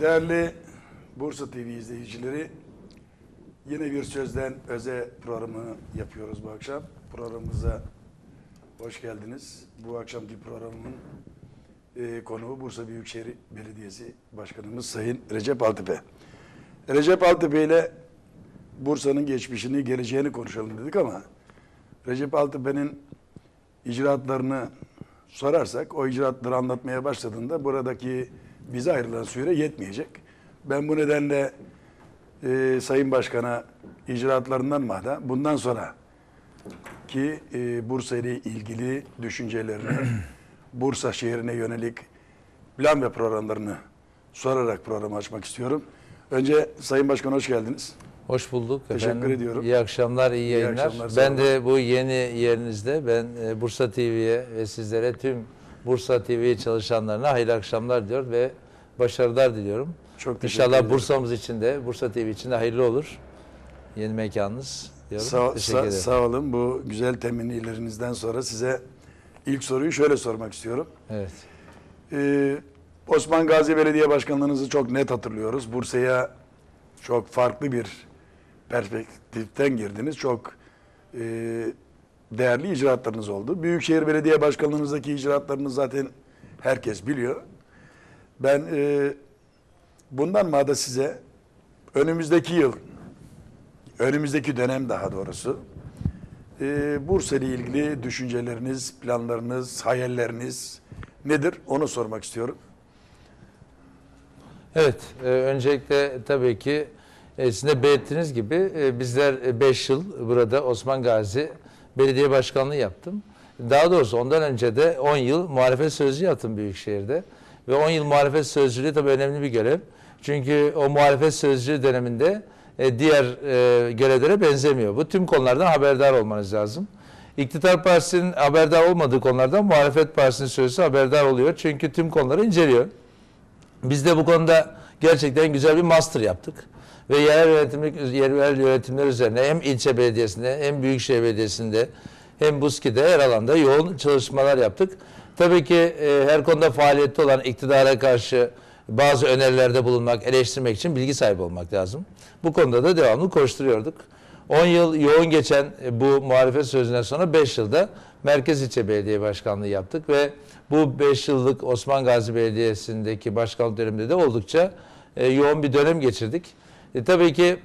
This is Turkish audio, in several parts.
Değerli Bursa TV izleyicileri, yine bir sözden öze programı yapıyoruz bu akşam. Programımıza hoş geldiniz. Bu akşamki programın e, konuğu Bursa Büyükşehir Belediyesi Başkanımız Sayın Recep Altepe. Recep Altepe ile Bursa'nın geçmişini, geleceğini konuşalım dedik ama Recep Altepe'nin icraatlarını sorarsak o icraatları anlatmaya başladığında buradaki bize ayrılan süre yetmeyecek. Ben bu nedenle e, Sayın Başkan'a icraatlarından mada bundan sonra ki e, Bursa ile ilgili düşüncelerini, Bursa şehrine yönelik plan ve programlarını sorarak programı açmak istiyorum. Önce Sayın Başkan hoş geldiniz. Hoş bulduk Teşekkür efendim. ediyorum. İyi akşamlar, iyi yayınlar. akşamlar, ben de bu yeni yerinizde ben e, Bursa TV'ye ve sizlere tüm Bursa TV çalışanlarına hayırlı akşamlar diyor ve başarılar diliyorum. Çok teşekkür İnşallah ederim. Bursa'mız için de Bursa TV için de hayırlı olur. Yeni mekanınız diyorum. Sağ, Teşekkür sağ, ederim. sağ olun. Bu güzel temennilerinizden sonra size ilk soruyu şöyle sormak istiyorum. Evet. Ee, Osman Gazi Belediye Başkanlığınızı çok net hatırlıyoruz. Bursa'ya çok farklı bir perspektiften girdiniz. Çok e, değerli icraatlarınız oldu. Büyükşehir Belediye Başkanlığınızdaki icraatlarınız zaten herkes biliyor. Ben e, bundan mada size önümüzdeki yıl, önümüzdeki dönem daha doğrusu, e, Bursa ile ilgili düşünceleriniz, planlarınız, hayalleriniz nedir? Onu sormak istiyorum. Evet, e, öncelikle tabii ki e, sizin de belirttiğiniz gibi e, bizler 5 yıl burada Osman Gazi Belediye Başkanlığı yaptım. Daha doğrusu ondan önce de 10 yıl muhalefet sözcüğü yaptım Büyükşehir'de. Ve 10 yıl muhalefet sözcülüğü tabii önemli bir görev. Çünkü o muhalefet sözcüğü döneminde e, diğer e, görevlere benzemiyor. Bu tüm konulardan haberdar olmanız lazım. İktidar Partisi'nin haberdar olmadığı konulardan muhalefet partisinin sözcüsü haberdar oluyor. Çünkü tüm konuları inceliyor. Biz de bu konuda gerçekten güzel bir master yaptık. Ve yerel yönetimlik yerel yönetimler üzerine hem ilçe belediyesinde hem büyükşehir belediyesinde hem BUSKİ'de her alanda yoğun çalışmalar yaptık. Tabii ki e, her konuda faaliyette olan iktidara karşı bazı önerilerde bulunmak, eleştirmek için bilgi sahibi olmak lazım. Bu konuda da devamlı koşturuyorduk. 10 yıl yoğun geçen e, bu muhalefet sözünden sonra 5 yılda Merkez İlçe Belediye Başkanlığı yaptık ve bu 5 yıllık Osman Gazi Belediyesi'ndeki başkanlık döneminde de oldukça e, yoğun bir dönem geçirdik. E, tabii ki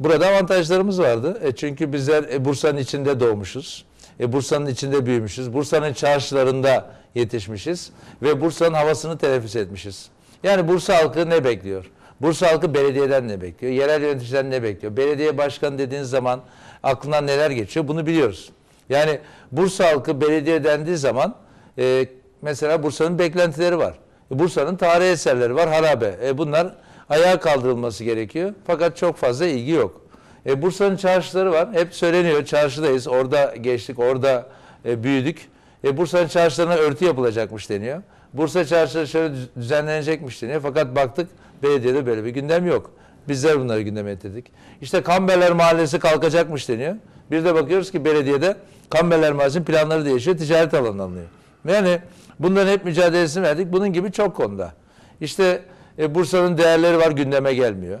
burada avantajlarımız vardı. E, çünkü bizler e, Bursa'nın içinde doğmuşuz. E, Bursa'nın içinde büyümüşüz. Bursa'nın çarşılarında yetişmişiz ve Bursa'nın havasını teneffüs etmişiz. Yani Bursa halkı ne bekliyor? Bursa halkı belediyeden ne bekliyor? Yerel yöneticiden ne bekliyor? Belediye başkanı dediğiniz zaman aklından neler geçiyor? Bunu biliyoruz. Yani Bursa halkı belediye dendiği zaman e, mesela Bursa'nın beklentileri var. Bursa'nın tarihi eserleri var, harabe. E, bunlar ayağa kaldırılması gerekiyor. Fakat çok fazla ilgi yok. E, Bursa'nın çarşıları var. Hep söyleniyor çarşıdayız. Orada geçtik, orada e, büyüdük. E, Bursa'nın çarşılarına örtü yapılacakmış deniyor. Bursa çarşıları şöyle düz- düzenlenecekmiş deniyor. Fakat baktık belediyede böyle bir gündem yok. Bizler bunları gündeme getirdik. İşte Kamberler Mahallesi kalkacakmış deniyor. Bir de bakıyoruz ki belediyede Kamberler Mahallesi'nin planları değişiyor. Ticaret alanı alınıyor. Yani bunların hep mücadelesini verdik. Bunun gibi çok konuda. İşte e, Bursa'nın değerleri var gündeme gelmiyor.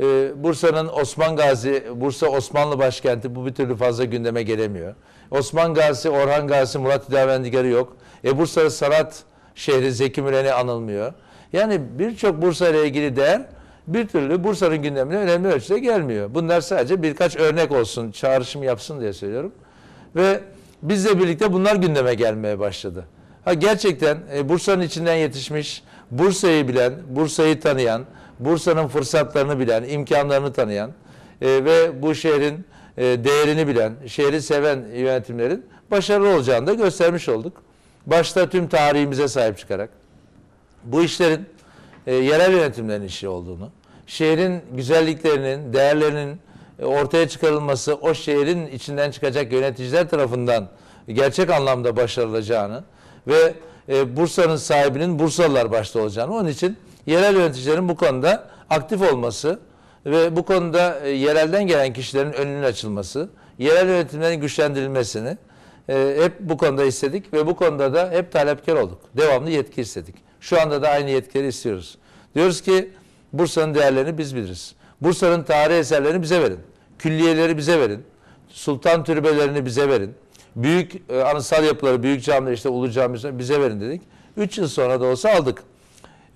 E, Bursa'nın Osman Gazi, Bursa Osmanlı başkenti bu bir türlü fazla gündeme gelemiyor. Osman Gazi, Orhan Gazi, Murat Hüdavendigarı yok. E, Bursa sanat şehri Zeki Müren'i anılmıyor. Yani birçok Bursa ile ilgili değer bir türlü Bursa'nın gündemine önemli ölçüde gelmiyor. Bunlar sadece birkaç örnek olsun, çağrışım yapsın diye söylüyorum. Ve bizle birlikte bunlar gündeme gelmeye başladı. Ha gerçekten e, Bursa'nın içinden yetişmiş, Bursa'yı bilen, Bursa'yı tanıyan, Bursa'nın fırsatlarını bilen, imkanlarını tanıyan e, ve bu şehrin e, değerini bilen, şehri seven yönetimlerin başarılı olacağını da göstermiş olduk. Başta tüm tarihimize sahip çıkarak bu işlerin e, yerel yönetimlerin işi olduğunu, şehrin güzelliklerinin, değerlerinin e, ortaya çıkarılması o şehrin içinden çıkacak yöneticiler tarafından gerçek anlamda başarılacağını ve e, Bursa'nın sahibinin Bursalılar başta olacağını, onun için yerel yöneticilerin bu konuda aktif olması ve bu konuda e, yerelden gelen kişilerin önünün açılması, yerel yönetimlerin güçlendirilmesini e, hep bu konuda istedik ve bu konuda da hep talepkar olduk. Devamlı yetki istedik. Şu anda da aynı yetkileri istiyoruz. Diyoruz ki Bursa'nın değerlerini biz biliriz. Bursa'nın tarihi eserlerini bize verin. Külliyeleri bize verin. Sultan türbelerini bize verin. Büyük e, anıtsal yapıları, büyük camiler işte Ulu Cami bize verin dedik. 3 yıl sonra da olsa aldık.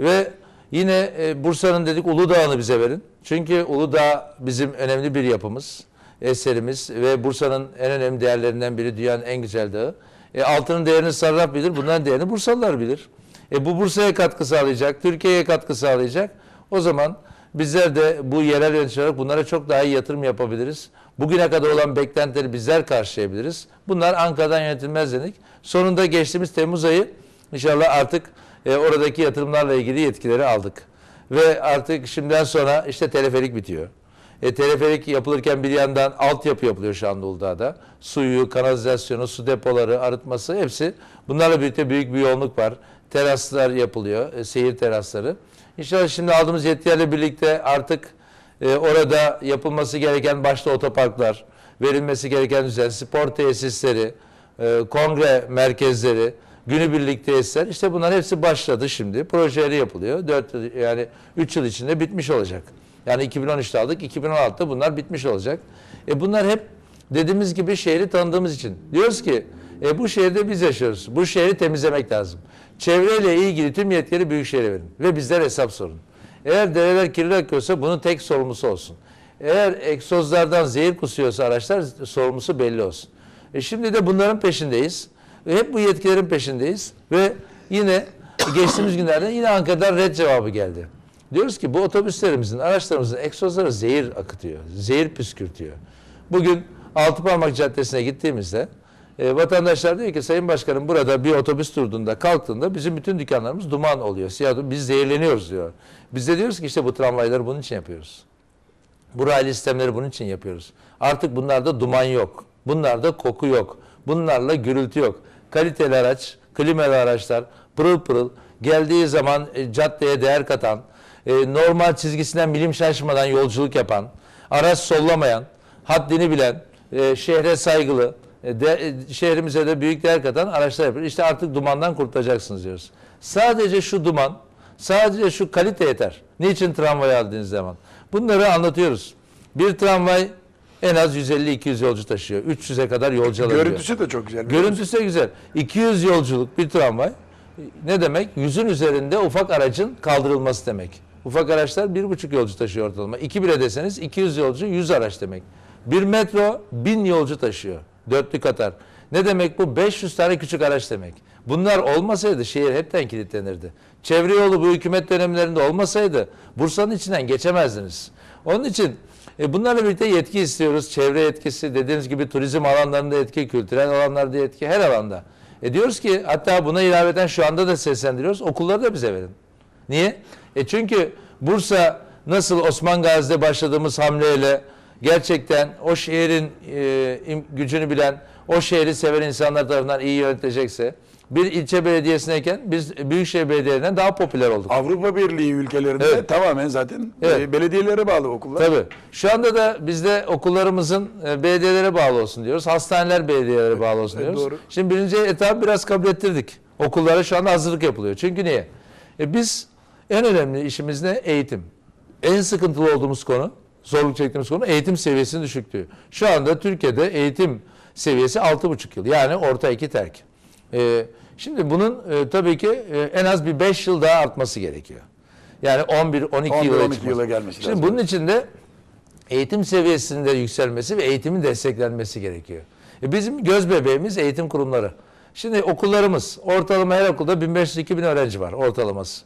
Ve yine e, Bursa'nın dedik Uludağ'ını bize verin. Çünkü Uludağ bizim önemli bir yapımız, eserimiz ve Bursa'nın en önemli değerlerinden biri dünyanın en güzel dağı. E, altının değerini Sarraf bilir, bunların değerini Bursalılar bilir. E, bu Bursa'ya katkı sağlayacak, Türkiye'ye katkı sağlayacak. O zaman bizler de bu yerel yönetici olarak bunlara çok daha iyi yatırım yapabiliriz. Bugüne kadar olan beklentileri bizler karşılayabiliriz. Bunlar Ankara'dan yönetilmez dedik. Sonunda geçtiğimiz Temmuz ayı inşallah artık e, oradaki yatırımlarla ilgili yetkileri aldık. Ve artık şimdiden sonra işte teleferik bitiyor. E, teleferik yapılırken bir yandan altyapı yapılıyor Uludağ'da. Suyu, kanalizasyonu, su depoları, arıtması hepsi. Bunlarla birlikte büyük bir yoğunluk var. Teraslar yapılıyor, e, seyir terasları. İnşallah şimdi aldığımız yetkilerle birlikte artık e, orada yapılması gereken başta otoparklar, verilmesi gereken düzen, spor tesisleri, e, kongre merkezleri, günübirlik tesisler işte bunlar hepsi başladı şimdi. Projeleri yapılıyor. 4 yıl yani 3 yıl içinde bitmiş olacak. Yani 2013'te aldık, 2016'da bunlar bitmiş olacak. E bunlar hep dediğimiz gibi şehri tanıdığımız için. Diyoruz ki e bu şehirde biz yaşıyoruz. Bu şehri temizlemek lazım. Çevreyle ilgili tüm yetkileri Büyükşehir'e verin ve bizler hesap sorun. Eğer dereler kirli akıyorsa bunun tek sorumlusu olsun. Eğer egzozlardan zehir kusuyorsa araçlar sorumlusu belli olsun. E şimdi de bunların peşindeyiz. Ve hep bu yetkilerin peşindeyiz. Ve yine geçtiğimiz günlerde yine Ankara'dan red cevabı geldi. Diyoruz ki bu otobüslerimizin, araçlarımızın egzozları zehir akıtıyor. Zehir püskürtüyor. Bugün Altıparmak Caddesi'ne gittiğimizde e, vatandaşlar diyor ki Sayın Başkanım burada bir otobüs durduğunda kalktığında bizim bütün dükkanlarımız duman oluyor. Siyah. Biz zehirleniyoruz diyor. Biz de diyoruz ki işte bu tramvayları bunun için yapıyoruz. Bu raylı sistemleri bunun için yapıyoruz. Artık bunlarda duman yok. Bunlarda koku yok. Bunlarla gürültü yok. Kaliteli araç, klimalı araçlar pırıl pırıl geldiği zaman e, caddeye değer katan, e, normal çizgisinden milim şaşmadan yolculuk yapan, araç sollamayan, haddini bilen, e, şehre saygılı, de, e, şehrimize de büyük değer katan araçlar yapıyoruz. İşte artık dumandan kurtulacaksınız diyoruz. Sadece şu duman, sadece şu kalite yeter. Niçin tramvay aldığınız zaman? Bunları anlatıyoruz. Bir tramvay en az 150-200 yolcu taşıyor. 300'e kadar yolcu alabiliyor. Görüntüsü de çok güzel. Görüntüsü de güzel. 200 yolculuk bir tramvay. Ne demek? Yüzün üzerinde ufak aracın kaldırılması demek. Ufak araçlar bir buçuk yolcu taşıyor ortalama. İki bile deseniz 200 yolcu 100 araç demek. Bir metro 1000 yolcu taşıyor. Dörtlü Katar. Ne demek bu? 500 tane küçük araç demek. Bunlar olmasaydı şehir hepten kilitlenirdi. Çevre yolu bu hükümet dönemlerinde olmasaydı Bursa'nın içinden geçemezdiniz. Onun için e, bunlarla birlikte yetki istiyoruz. Çevre yetkisi, dediğiniz gibi turizm alanlarında yetki, kültürel alanlarda yetki, her alanda. E diyoruz ki hatta buna ilaveten şu anda da seslendiriyoruz. Okulları da bize verin. Niye? E çünkü Bursa nasıl Osman Gazi'de başladığımız hamleyle gerçekten o şehrin e, gücünü bilen, o şehri seven insanlar tarafından iyi yönetilecekse bir ilçe belediyesindeyken biz büyükşehir belediyelerinden daha popüler olduk. Avrupa Birliği ülkelerinde Evet. tamamen zaten Evet. belediyelere bağlı okullar. Tabii. Şu anda da bizde okullarımızın e, belediyelere bağlı olsun diyoruz. Hastaneler belediyelere bağlı olsun evet, diyoruz. doğru. Şimdi birinci etap biraz kabul ettirdik. Okullara şu anda hazırlık yapılıyor. Çünkü niye? E biz en önemli işimiz ne? Eğitim. En sıkıntılı olduğumuz konu, zorluk çektiğimiz konu eğitim seviyesinin düşüklüğü. Şu anda Türkiye'de eğitim seviyesi 6,5 yıl. Yani orta iki terk. E, şimdi bunun e, tabii ki e, en az bir 5 yıl daha artması gerekiyor. Yani 11-12 11-12 yıla yıla çıkması. gelmesi Şimdi lazım. bunun için de eğitim seviyesinde yükselmesi ve eğitimin desteklenmesi gerekiyor. E bizim göz bebeğimiz eğitim kurumları. Şimdi okullarımız ortalama her okulda 1500-2000 öğrenci var ortalaması.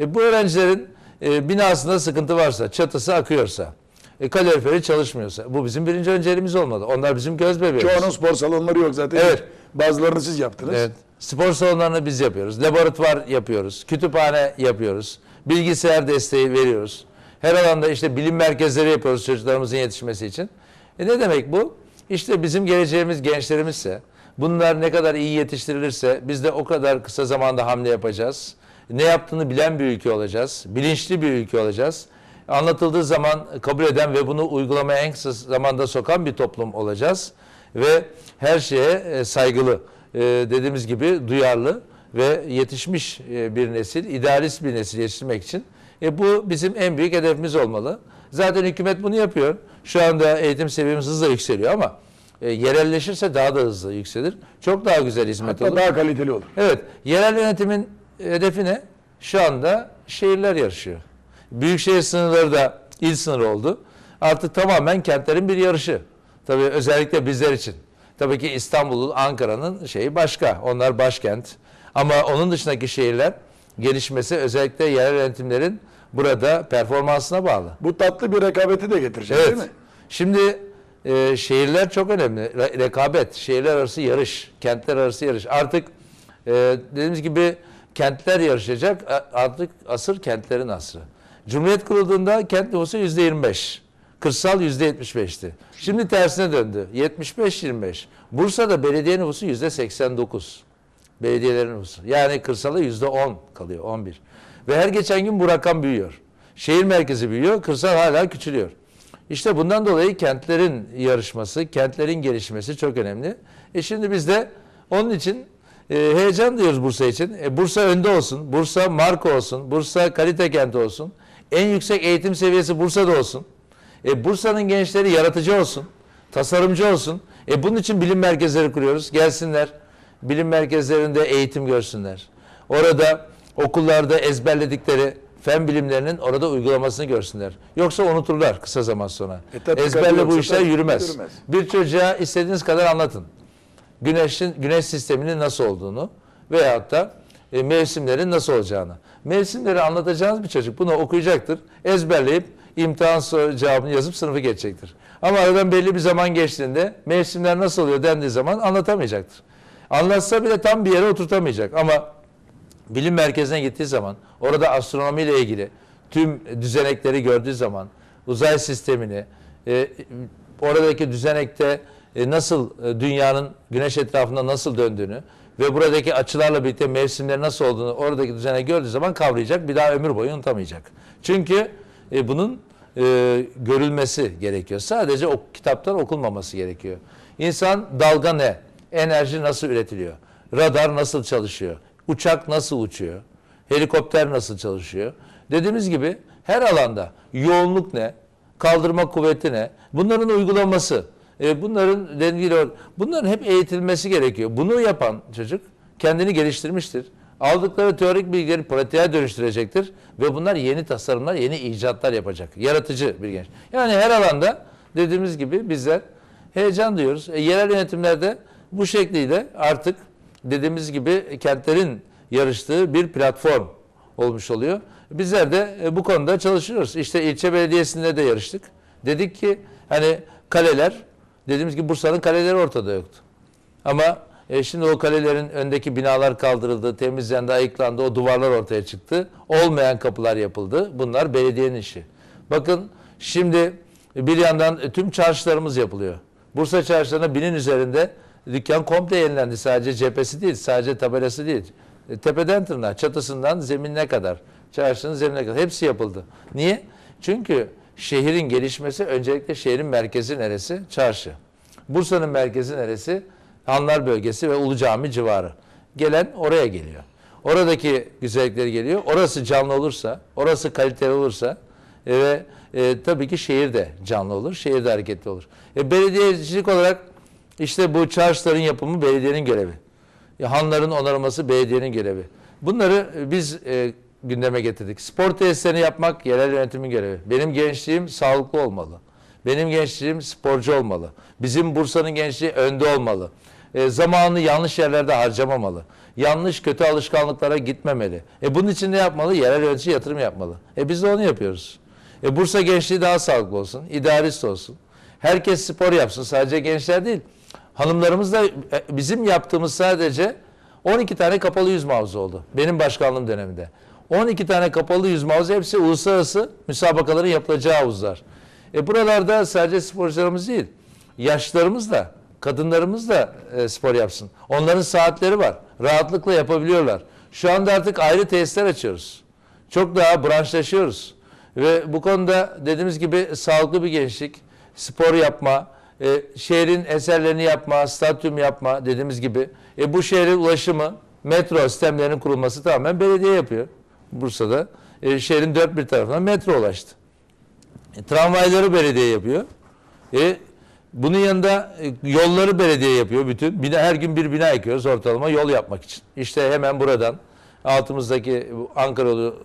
E bu öğrencilerin e, binasında sıkıntı varsa, çatısı akıyorsa, e, kaloriferi çalışmıyorsa bu bizim birinci önceliğimiz olmalı. Onlar bizim göz bebeğimiz. Çoğunun spor salonları yok zaten. Evet. Bazılarını siz yaptınız. Evet. Spor salonlarını biz yapıyoruz. Laboratuvar yapıyoruz. Kütüphane yapıyoruz. Bilgisayar desteği veriyoruz. Her alanda işte bilim merkezleri yapıyoruz çocuklarımızın yetişmesi için. E ne demek bu? İşte bizim geleceğimiz gençlerimizse, bunlar ne kadar iyi yetiştirilirse biz de o kadar kısa zamanda hamle yapacağız. Ne yaptığını bilen bir ülke olacağız. Bilinçli bir ülke olacağız. Anlatıldığı zaman kabul eden ve bunu uygulamaya en kısa zamanda sokan bir toplum olacağız. ve her şeye e, saygılı, e, dediğimiz gibi duyarlı ve yetişmiş e, bir nesil, idealist bir nesil yetiştirmek için e, bu bizim en büyük hedefimiz olmalı. Zaten hükümet bunu yapıyor. Şu anda eğitim seviyemiz hızla yükseliyor ama e, yerelleşirse daha da hızlı yükselir. Çok daha güzel hizmet Hatta olur. daha kaliteli olur. Evet, yerel yönetimin hedefi ne? Şu anda şehirler yarışıyor. Büyükşehir sınırları da il sınırı oldu. Artık tamamen kentlerin bir yarışı. Tabii özellikle bizler için. Tabii ki İstanbul'un, Ankara'nın şeyi başka. Onlar başkent. Ama onun dışındaki şehirler gelişmesi özellikle yerel yönetimlerin burada performansına bağlı. Bu tatlı bir rekabeti de getirecek Evet. değil mi? Şimdi e, şehirler çok önemli. Re- rekabet, şehirler arası yarış, kentler arası yarış. Artık e, dediğimiz gibi kentler yarışacak. Artık asır kentlerin asrı. Cumhuriyet kurulduğunda kent nüfusu yüzde 25. Kırsal yüzde 75'ti. Şimdi tersine döndü. 75-25. Bursa'da belediye nüfusu yüzde 89. Belediyelerin nüfusu. Yani kırsala yüzde 10 kalıyor, 11. Ve her geçen gün bu rakam büyüyor. Şehir merkezi büyüyor, kırsal hala küçülüyor. İşte bundan dolayı kentlerin yarışması, kentlerin gelişmesi çok önemli. E şimdi biz de onun için e, heyecan duyuyoruz Bursa için. E, Bursa önde olsun, Bursa marka olsun, Bursa kalite kenti olsun. En yüksek eğitim seviyesi Bursa'da olsun. E, Bursa'nın gençleri yaratıcı olsun, tasarımcı olsun. E, bunun için bilim merkezleri kuruyoruz. Gelsinler, bilim merkezlerinde eğitim görsünler. Orada okullarda ezberledikleri fen bilimlerinin orada uygulamasını görsünler. Yoksa unuturlar kısa zaman sonra. E, Ezberle bu işler yürümez. yürümez. Bir çocuğa istediğiniz kadar anlatın. Güneşin güneş sisteminin nasıl olduğunu veyahut da e, mevsimlerin nasıl olacağını. Mevsimleri anlatacağınız bir çocuk bunu okuyacaktır. Ezberleyip imtihan cevabını yazıp sınıfı geçecektir. Ama aradan belli bir zaman geçtiğinde mevsimler nasıl oluyor dendiği zaman anlatamayacaktır. Anlatsa bile tam bir yere oturtamayacak ama bilim merkezine gittiği zaman orada astronomiyle ilgili tüm düzenekleri gördüğü zaman uzay sistemini e, oradaki düzenekte e, nasıl e, dünyanın güneş etrafında nasıl döndüğünü ve buradaki açılarla birlikte mevsimlerin nasıl olduğunu oradaki düzenek gördüğü zaman kavrayacak bir daha ömür boyu unutamayacak. Çünkü e, bunun e, görülmesi gerekiyor. Sadece o kitaptan okunmaması gerekiyor. İnsan dalga ne? Enerji nasıl üretiliyor? Radar nasıl çalışıyor? Uçak nasıl uçuyor? Helikopter nasıl çalışıyor? Dediğimiz gibi her alanda yoğunluk ne? Kaldırma kuvveti ne? Bunların uygulaması. E, bunların dengeli bunların hep eğitilmesi gerekiyor. Bunu yapan çocuk kendini geliştirmiştir. Aldıkları teorik bilgileri pratiğe dönüştürecektir ve bunlar yeni tasarımlar, yeni icatlar yapacak. Yaratıcı bir genç. Yani her alanda dediğimiz gibi bizler heyecan duyuyoruz. E, yerel yönetimlerde bu şekliyle artık dediğimiz gibi kentlerin yarıştığı bir platform olmuş oluyor. Bizler de e, bu konuda çalışıyoruz. İşte ilçe belediyesinde de yarıştık. Dedik ki hani kaleler, dediğimiz gibi Bursa'nın kaleleri ortada yoktu. Ama e, şimdi o kalelerin öndeki binalar kaldırıldı, temizlendi, ayıklandı, o duvarlar ortaya çıktı. Olmayan kapılar yapıldı. Bunlar belediyenin işi. Bakın şimdi bir yandan e, tüm çarşılarımız yapılıyor. Bursa çarşılarına binin üzerinde dükkan komple yenilendi. Sadece cephesi değil, sadece tabelası değil. E, Tepeden tırnağa, çatısından zeminine kadar, çarşının zeminine kadar hepsi yapıldı. Niye? Çünkü şehrin gelişmesi öncelikle şehrin merkezi neresi? Çarşı. Bursa'nın merkezi neresi? Hanlar bölgesi ve Ulu Cami civarı. Gelen oraya geliyor. Oradaki güzellikleri geliyor. Orası canlı olursa, orası kaliteli olursa e, ve e, tabii ki şehir de canlı olur, şehir de hareketli olur. E, belediyecilik olarak işte bu çarşıların yapımı belediyenin görevi. Ya, hanların onarılması belediyenin görevi. Bunları e, biz e, gündeme getirdik. Spor tesislerini yapmak yerel yönetimin görevi. Benim gençliğim sağlıklı olmalı. Benim gençliğim sporcu olmalı. Bizim Bursa'nın gençliği önde olmalı. E, zamanını yanlış yerlerde harcamamalı. Yanlış kötü alışkanlıklara gitmemeli. E, bunun için ne yapmalı? Yerel yönetici yatırım yapmalı. E, biz de onu yapıyoruz. E, Bursa gençliği daha sağlıklı olsun, idealist olsun. Herkes spor yapsın. Sadece gençler değil. Hanımlarımız da e, bizim yaptığımız sadece 12 tane kapalı yüzme havuzu oldu. Benim başkanlığım döneminde. 12 tane kapalı yüzme havuzu hepsi uluslararası müsabakaların yapılacağı havuzlar. E buralarda sadece sporcularımız değil, yaşlılarımız da, kadınlarımız da e, spor yapsın. Onların saatleri var. Rahatlıkla yapabiliyorlar. Şu anda artık ayrı tesisler açıyoruz. Çok daha branşlaşıyoruz. Ve bu konuda dediğimiz gibi sağlıklı bir gençlik, spor yapma, e, şehrin eserlerini yapma, stadyum yapma dediğimiz gibi. E, bu şehrin ulaşımı, metro sistemlerinin kurulması tamamen belediye yapıyor. Bursa'da e, şehrin dört bir tarafına metro ulaştı. E, tramvayları belediye yapıyor. E, bunun yanında e, yolları belediye yapıyor bütün. Bina, her gün bir bina yıkıyoruz ortalama yol yapmak için. İşte hemen buradan altımızdaki Ankara yolu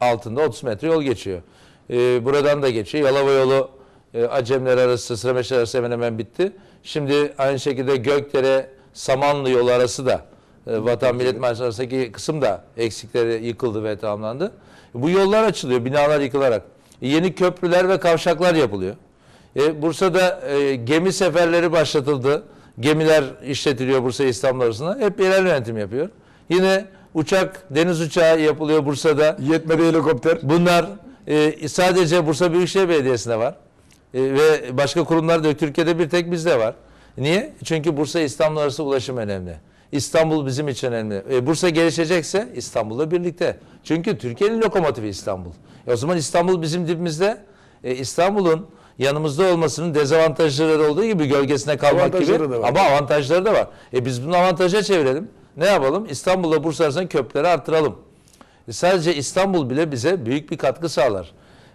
altında 30 metre yol geçiyor. E, buradan da geçiyor. Yalova yolu e, Acemler arası, Sırameşler arası hemen hemen bitti. Şimdi aynı şekilde Gökdere, Samanlı yolu arası da e, Vatan Millet Mahallesi arasındaki kısım da eksikleri yıkıldı ve tamamlandı. Bu yollar açılıyor, binalar yıkılarak. Yeni köprüler ve kavşaklar yapılıyor. E, Bursa'da e, gemi seferleri başlatıldı. Gemiler işletiliyor Bursa İstanbul arasında. Hep yerel yönetim yapıyor. Yine uçak, deniz uçağı yapılıyor Bursa'da. Yetmedi helikopter. Bunlar e, sadece Bursa Büyükşehir Belediyesi'nde var. E, ve başka kurumlarda. Türkiye'de bir tek bizde var. Niye? Çünkü Bursa İstanbul arası ulaşım önemli. İstanbul bizim için önemli. E, Bursa gelişecekse İstanbul'la birlikte. Çünkü Türkiye'nin lokomotifi İstanbul. E, o zaman İstanbul bizim dibimizde. E, İstanbul'un yanımızda olmasının dezavantajları olduğu gibi gölgesine kalmak gibi ama avantajları da var. E biz bunu avantaja çevirelim. Ne yapalım? İstanbul'la Bursa arasında köprüleri artıralım. E Sadece İstanbul bile bize büyük bir katkı sağlar.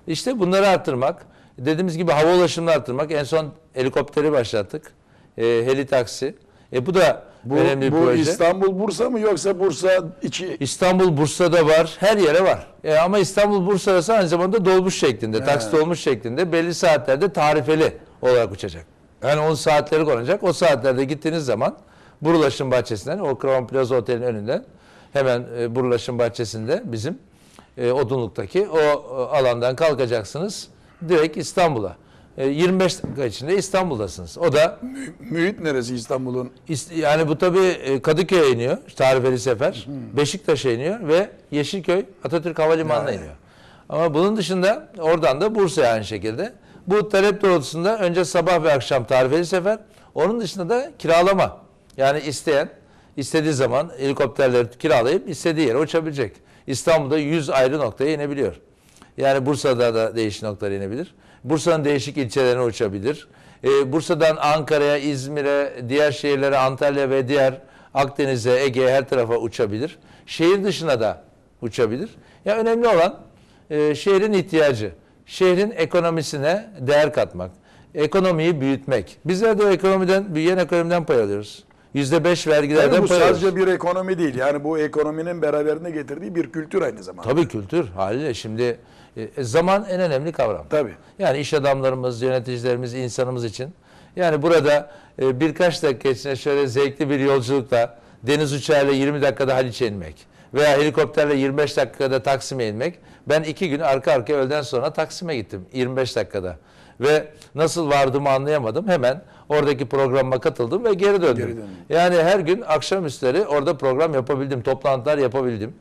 İşte bunları arttırmak, dediğimiz gibi hava ulaşımını arttırmak. En son helikopteri başlattık. E, heli taksi. E, bu da Bu, önemli bir bu proje. İstanbul Bursa mı yoksa Bursa içi İstanbul Bursa'da var, her yere var. E, ama İstanbul Bursa arası aynı zamanda dolmuş şeklinde, taksi dolmuş şeklinde belli saatlerde tarifeli olarak uçacak. Yani onun saatleri konacak. O saatlerde gittiğiniz zaman Burulaş'ın bahçesinden, o Crown Plaza Otel'in önünden hemen e, Burulaş'ın bahçesinde bizim e, Odunluk'taki o e, alandan kalkacaksınız. Direkt İstanbul'a. E, 25 dakika içinde İstanbul'dasınız. O da mühit neresi İstanbul'un? İst- Yani bu tabii e, Kadıköy'e iniyor, tarifeli sefer. Beşiktaş'a iniyor ve Yeşilköy Atatürk Havalimanı'na iniyor. Ama bunun dışında oradan da Bursa'ya aynı şekilde. Bu talep doğrultusunda önce sabah ve akşam tarifeli sefer. Onun dışında da kiralama. Yani isteyen istediği zaman helikopterleri kiralayıp istediği yere uçabilecek. İstanbul'da 100 ayrı noktaya inebiliyor. Yani Bursa'da da değişik noktalara inebilir. Bursa'nın değişik ilçelerine uçabilir. Ee, Bursa'dan Ankara'ya, İzmir'e, diğer şehirlere, Antalya ve diğer Akdeniz'e, Ege'ye her tarafa uçabilir. Şehir dışına da uçabilir. Ya önemli olan e, şehrin ihtiyacı, şehrin ekonomisine değer katmak, ekonomiyi büyütmek. Bizler de o ekonomiden, büyüyen ekonomiden pay alıyoruz. %5 vergilerden Yani bu alıyoruz. sadece bir ekonomi değil. Yani bu ekonominin beraberinde getirdiği bir kültür aynı zamanda. Tabii kültür haliyle şimdi e, zaman en önemli kavram. Tabii. Yani iş adamlarımız, yöneticilerimiz, insanımız için. Yani burada e, birkaç dakika içinde şöyle zevkli bir yolculukta deniz uçağıyla 20 dakikada Haliç'e inmek veya helikopterle 25 dakikada Taksim'e inmek. Ben iki gün arka arkaya öğleden sonra Taksim'e gittim 25 dakikada. Ve nasıl vardığımı anlayamadım. Hemen oradaki programa katıldım ve geri döndüm. Geri döndün. Yani her gün akşamüstleri orada program yapabildim, toplantılar yapabildim.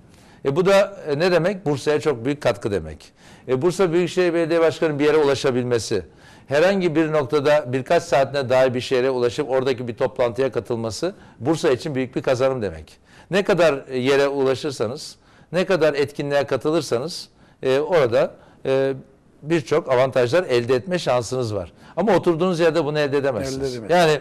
E bu da e, ne demek? Bursa'ya çok büyük katkı demek. E Bursa Büyükşehir Belediye Başkanı'nın bir yere ulaşabilmesi, herhangi bir noktada birkaç saatine dair bir şehre ulaşıp oradaki bir toplantıya katılması Bursa için büyük bir kazanım demek. Ne kadar e, yere ulaşırsanız, ne kadar etkinliğe katılırsanız e, orada e, birçok avantajlar elde etme şansınız var. Ama oturduğunuz yerde bunu elde edemezsiniz. Elde edemez. Yani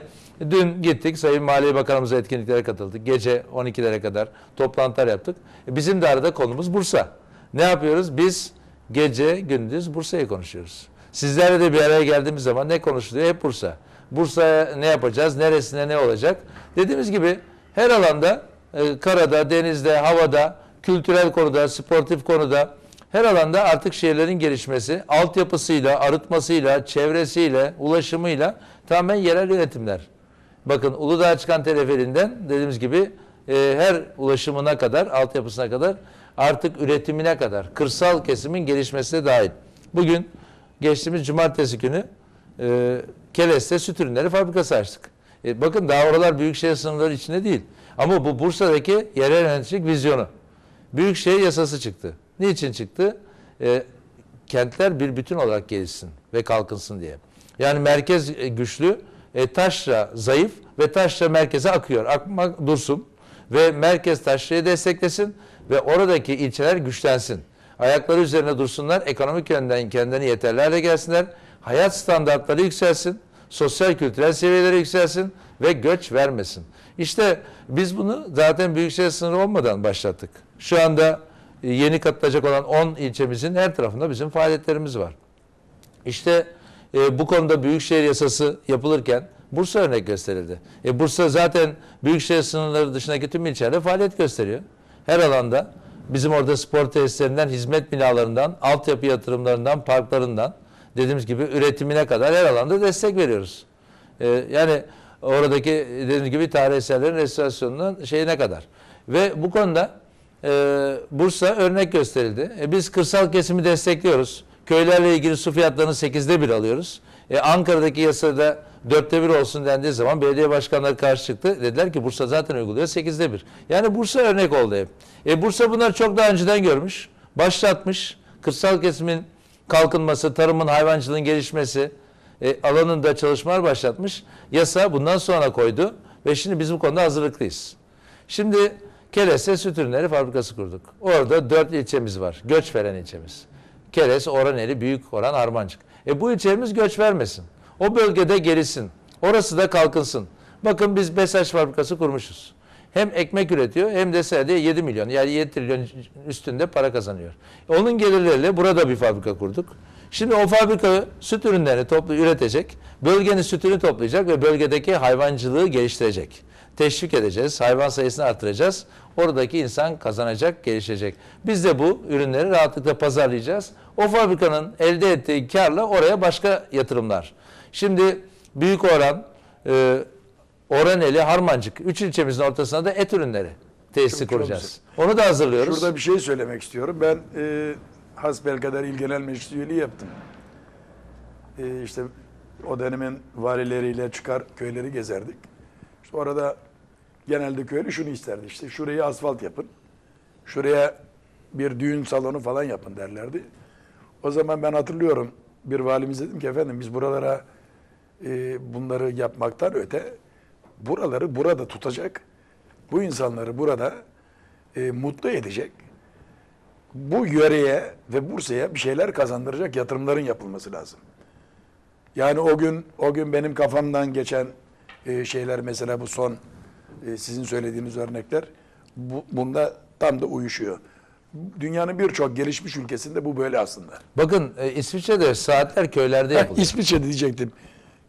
dün gittik Sayın Maliye Bakanımıza etkinliklere katıldık. Gece 12'lere kadar toplantılar yaptık. E, Bizim de arada konumuz Bursa. Ne yapıyoruz? Biz gece gündüz Bursa'yı konuşuyoruz. Sizlerle de bir araya geldiğimiz zaman ne konuşuluyor? Hep Bursa. Bursa'ya ne yapacağız? Neresine ne olacak? Dediğimiz gibi her alanda e, karada, denizde, havada, kültürel konuda, sportif konuda her alanda artık şehirlerin gelişmesi, altyapısıyla, arıtmasıyla, çevresiyle, ulaşımıyla tamamen yerel yönetimler. Bakın Uludağ çıkan teleferinden dediğimiz gibi e, her ulaşımına kadar, altyapısına kadar artık üretimine kadar, kırsal kesimin gelişmesine dahil. Bugün geçtiğimiz cumartesi günü e, Keles'te süt ürünleri fabrikası açtık. E, bakın daha oralar büyükşehir sınırları içinde değil. Ama bu Bursa'daki yerel yöneticilik vizyonu. Büyükşehir yasası çıktı. Niçin çıktı? E, kentler bir bütün olarak gelişsin ve kalkınsın diye. Yani merkez e, güçlü, e, taşra zayıf ve taşra merkeze akıyor. Akmak dursun ve merkez taşrayı desteklesin ve oradaki ilçeler güçlensin. Ayakları üzerine dursunlar, ekonomik yönden kendilerine yeterli gelsinler, hayat standartları yükselsin, sosyal kültürel seviyeleri yükselsin ve göç vermesin. İşte biz bunu zaten Büyükşehir sınırı olmadan başlattık. Şu anda yeni katılacak olan 10 ilçemizin her tarafında bizim faaliyetlerimiz var. İşte e, bu konuda Büyükşehir Yasası yapılırken Bursa örnek gösterildi. E, Bursa zaten Büyükşehir sınırları dışındaki tüm ilçelerde faaliyet gösteriyor. Her alanda bizim orada spor tesislerinden, hizmet binalarından, altyapı yatırımlarından, parklarından dediğimiz gibi üretimine kadar her alanda destek veriyoruz. E, yani oradaki dediğimiz gibi tarih eserlerin restorasyonunun şeyine kadar. Ve bu konuda e, Bursa örnek gösterildi. E, biz kırsal kesimi destekliyoruz. Köylerle ilgili su fiyatlarını 8'de 1 alıyoruz. E, Ankara'daki yasada 4'te 1 olsun dendiği zaman belediye başkanları karşı çıktı. Dediler ki Bursa zaten uyguluyor 8'de 1. Yani Bursa örnek oldu hep. E, Bursa bunları çok daha önceden görmüş. Başlatmış. Kırsal kesimin kalkınması, tarımın, hayvancılığın gelişmesi e, alanında çalışmalar başlatmış. Yasa bundan sonra koydu ve şimdi biz bu konuda hazırlıklıyız. Şimdi Kereste Süt Ürünleri Fabrikası kurduk. Orada dört ilçemiz var. Göç veren ilçemiz. Keres, Oraneli, Büyük Oran, Armancık. E bu ilçemiz göç vermesin. O bölgede gelişsin. Orası da kalkınsın. Bakın biz Besaç Fabrikası kurmuşuz. Hem ekmek üretiyor hem de senede 7 milyon yani 7 trilyon üstünde para kazanıyor. Onun gelirleriyle burada bir fabrika kurduk. Şimdi o fabrika süt ürünlerini toplu üretecek, bölgenin sütünü toplayacak ve bölgedeki hayvancılığı geliştirecek. Teşvik edeceğiz, hayvan sayısını artıracağız. Oradaki insan kazanacak, gelişecek. Biz de bu ürünleri rahatlıkla pazarlayacağız. O fabrikanın elde ettiği karla oraya başka yatırımlar. Şimdi Büyük Oran, e, Oraneli, Harmancık, üç ilçemizin ortasına da et ürünleri tesisi Çok- çok kuracağız. Onu da hazırlıyoruz. Şurada bir şey söylemek istiyorum. Ben e, hasbelkader İl Genel Meclis üyeliği yaptım. E, işte o dönemin valileriyle çıkar köyleri gezerdik. İşte orada genelde köylü şunu isterdi. İşte şurayı asfalt yapın. Şuraya bir düğün salonu falan yapın derlerdi. O zaman ben hatırlıyorum bir valimiz dedim ki efendim biz buralara e, bunları yapmaktan öte buraları burada tutacak, bu insanları burada e, mutlu edecek, bu yöreye ve Bursa'ya bir şeyler kazandıracak yatırımların yapılması lazım. Yani o gün o gün benim kafamdan geçen e, şeyler mesela bu son e, sizin söylediğiniz örnekler bu, bunda tam da uyuşuyor. Dünyanın birçok gelişmiş ülkesinde bu böyle aslında. Bakın e, İsviçre'de saatler köylerde yapılıyor. İsviçre diyecektim.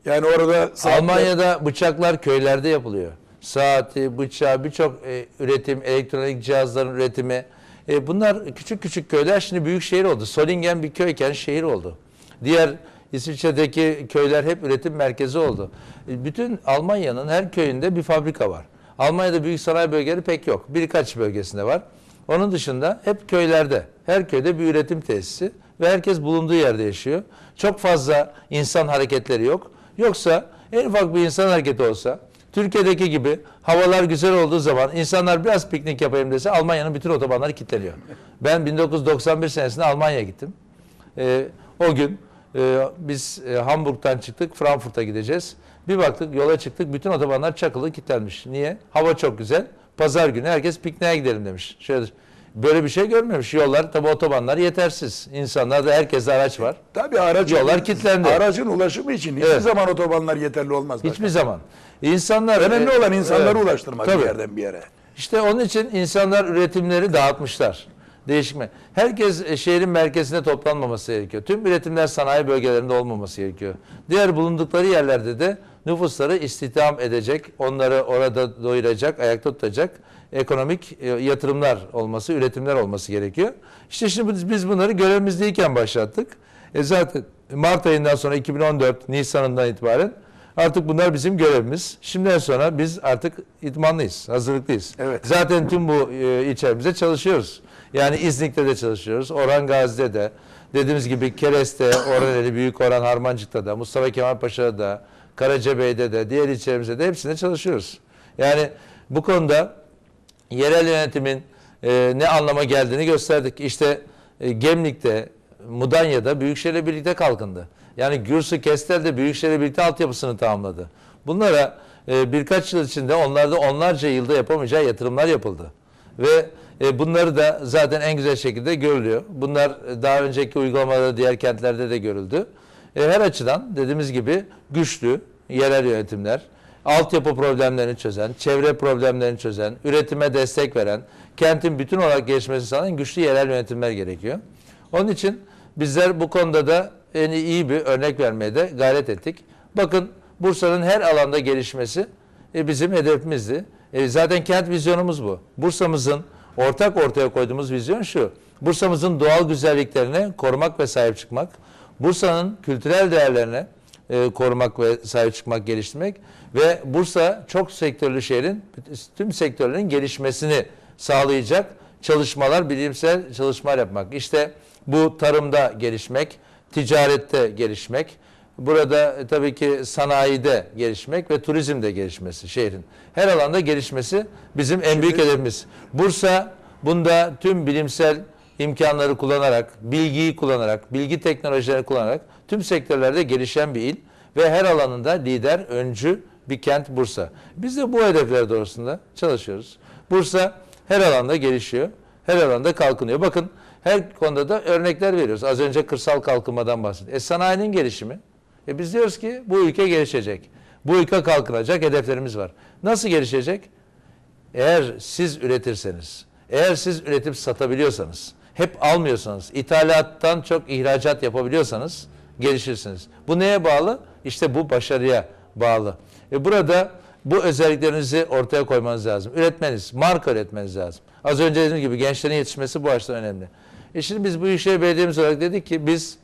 Yani orada saatler- Almanya'da bıçaklar köylerde yapılıyor. Saati, bıçağı, birçok e, üretim, elektronik cihazların üretimi. E, bunlar küçük küçük köyler şimdi büyük şehir oldu. Solingen bir köyken şehir oldu. Diğer İsviçre'deki köyler hep üretim merkezi oldu. E, bütün Almanya'nın her köyünde bir fabrika var. Almanya'da büyük sanayi bölgeleri pek yok. Birkaç bölgesinde var. Onun dışında hep köylerde. Her köyde bir üretim tesisi ve herkes bulunduğu yerde yaşıyor. Çok fazla insan hareketleri yok. Yoksa en ufak bir insan hareketi olsa Türkiye'deki gibi havalar güzel olduğu zaman insanlar biraz piknik yapayım dese Almanya'nın bütün otobanları kilitleniyor. Ben 1991 senesinde Almanya'ya gittim. Ee, o gün e, biz e, Hamburg'dan çıktık Frankfurt'a gideceğiz. Bir baktık yola çıktık bütün otobanlar çakılı kilitlenmiş. Niye? Hava çok güzel. Pazar günü herkes pikniğe gidelim demiş. Şöyle böyle bir şey görmemiş. Yollar tabi otobanlar yetersiz. İnsanlarda herkeste araç var. Tabii aracın, Yollar kilitlendi. Aracın ulaşımı için hiçbir Evet. zaman otobanlar yeterli olmaz. Hiçbir zaman. İnsanlar Önemli e, olan insanları evet. ulaştırmak Tabii. bir yerden bir yere. İşte onun için insanlar üretimleri dağıtmışlar. Değişik mi? Herkes e, şehrin merkezinde toplanmaması gerekiyor. Tüm üretimler sanayi bölgelerinde olmaması gerekiyor. Diğer bulundukları yerlerde de nüfusları istihdam edecek, onları orada doyuracak, ayakta tutacak ekonomik e, yatırımlar olması, üretimler olması gerekiyor. İşte şimdi biz- bunları görevimizdeyken başlattık. E zaten Mart ayından sonra 2014 Nisan'ından itibaren Artık bunlar bizim görevimiz. Şimdiden sonra biz artık idmanlıyız, hazırlıklıyız. Evet. Zaten tüm bu e, ilçemizde çalışıyoruz. Yani İznik'te de çalışıyoruz, Orhan Gazi'de de, dediğimiz gibi Keres'te, Orhaneli, Büyük Orhan, Harmancık'ta da, Mustafa Kemal Paşa'da da, Karacabey'de de, diğer ilçelerimizde de hepsinde çalışıyoruz. Yani bu konuda yerel yönetimin e, ne anlama geldiğini gösterdik. İşte e, Gemlik'te, Mudanya'da Büyükşehir'le birlikte kalkındı. Yani Gürsu Kestel'de Büyükşehir'le birlikte altyapısını tamamladı. Bunlara e, birkaç yıl içinde onlarda onlarca yılda yapamayacağı yatırımlar yapıldı. Ve e, bunları da zaten en güzel şekilde görülüyor. Bunlar e, daha önceki uygulamaları diğer kentlerde de görüldü. e, her açıdan dediğimiz gibi güçlü yerel yönetimler, altyapı problemlerini çözen, çevre problemlerini çözen, üretime destek veren, kentin bütün olarak gelişmesi sağlayan güçlü yerel yönetimler gerekiyor. Onun için bizler bu konuda da en iyi bir örnek vermeye de gayret ettik. Bakın Bursa'nın her alanda gelişmesi e, bizim hedefimizdi. E, zaten kent vizyonumuz bu. Bursa'mızın ortak ortaya koyduğumuz vizyon şu. Bursa'mızın doğal güzelliklerini korumak ve sahip çıkmak. Bursa'nın kültürel değerlerine e, korumak ve sahip çıkmak, geliştirmek ve Bursa çok sektörlü şehrin tüm sektörlerin gelişmesini sağlayacak çalışmalar, bilimsel çalışmalar yapmak. İşte bu tarımda gelişmek, ticarette gelişmek, burada e, tabii ki sanayide gelişmek ve turizmde gelişmesi şehrin. Her alanda gelişmesi bizim en büyük hedefimiz. Bursa bunda tüm bilimsel imkanları kullanarak, bilgiyi kullanarak, bilgi teknolojileri kullanarak tüm sektörlerde gelişen bir il ve her alanında lider, öncü bir kent Bursa. Biz de bu hedefler doğrusunda çalışıyoruz. Bursa her alanda gelişiyor, her alanda kalkınıyor. Bakın her konuda da örnekler veriyoruz. Az önce kırsal kalkınmadan bahsettik. E sanayinin gelişimi. E biz diyoruz ki bu ülke gelişecek. Bu ülke kalkınacak hedeflerimiz var. Nasıl gelişecek? Eğer siz üretirseniz, eğer siz üretip satabiliyorsanız, hep almıyorsanız, ithalattan çok ihracat yapabiliyorsanız gelişirsiniz. Bu neye bağlı? İşte bu başarıya bağlı. E burada bu özelliklerinizi ortaya koymanız lazım. Üretmeniz, marka üretmeniz lazım. Az önce dediğim gibi gençlerin yetişmesi bu açıdan önemli. E şimdi biz bu işe belediyemiz olarak dedik ki biz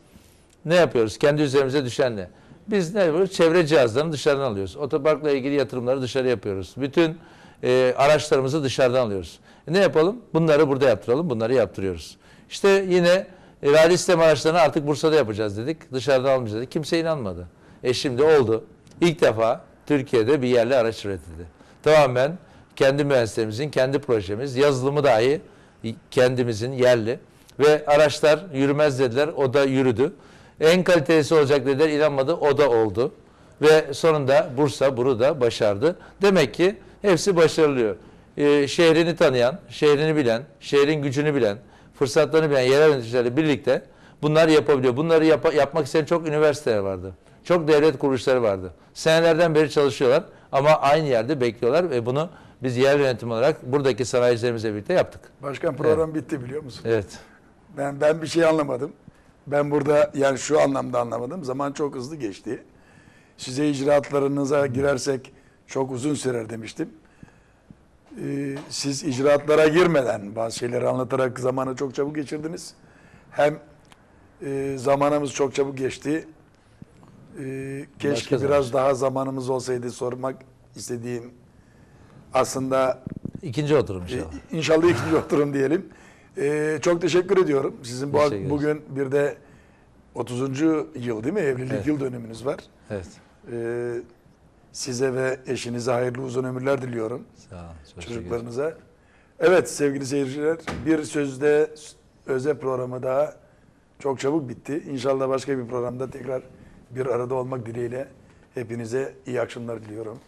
ne yapıyoruz? Kendi üzerimize düşen ne? Biz ne yapıyoruz? Çevre cihazlarını dışarıdan alıyoruz. Otoparkla ilgili yatırımları dışarı yapıyoruz. Bütün e, araçlarımızı dışarıdan alıyoruz. E, ne yapalım? Bunları burada yaptıralım. Bunları yaptırıyoruz. İşte yine e, rally sistem araçlarını artık Bursa'da yapacağız dedik. Dışarıdan almayacağız dedik. Kimse inanmadı. E şimdi oldu. İlk defa Türkiye'de bir yerli araç üretildi. Tamamen kendi mühendislerimizin, kendi projemiz, yazılımı dahi kendimizin yerli. Ve araçlar yürümez dediler, o da yürüdü. En kalitelisi olacak dediler, inanmadı, o da oldu. Ve sonunda Bursa bunu da başardı. Demek ki hepsi başarılıyor. Ee, şehrini tanıyan, şehrini bilen, şehrin gücünü bilen, fırsatlarını bilen yerel yöneticilerle birlikte bunlar yapabiliyor. Bunları yap- yapmak isteyen çok üniversiteler vardı. Çok devlet kuruluşları vardı. Senelerden beri çalışıyorlar ama aynı yerde bekliyorlar ve bunu biz yerel yönetim olarak buradaki sanayicilerimizle birlikte yaptık. Başkan program bitti biliyor musun? Evet. Ben ben bir şey anlamadım. Ben burada yani şu anlamda anlamadım. Zaman çok hızlı geçti. Size icraatlarınıza girersek çok uzun sürer demiştim. Ee, siz icraatlara girmeden bazı şeyleri anlatarak zamanı çok çabuk geçirdiniz. Hem e, zamanımız çok çabuk geçti. Ee, keşke Başka zaman. biraz daha zamanımız olsaydı sormak istediğim aslında İkinci oturum inşallah. e, İnşallah ikinci oturum diyelim. E, çok teşekkür ediyorum. Sizin bu Teşekkür bugün bir de 30. yıl değil mi? Evlilik Evet. yıl dönümünüz var. Evet. E, size ve eşinize hayırlı uzun ömürler diliyorum. Sağ olun. Çocuklarınıza. Evet sevgili seyirciler bir sözde öze programı daha çok çabuk bitti. İnşallah başka bir programda tekrar bir arada olmak dileğiyle hepinize iyi akşamlar diliyorum.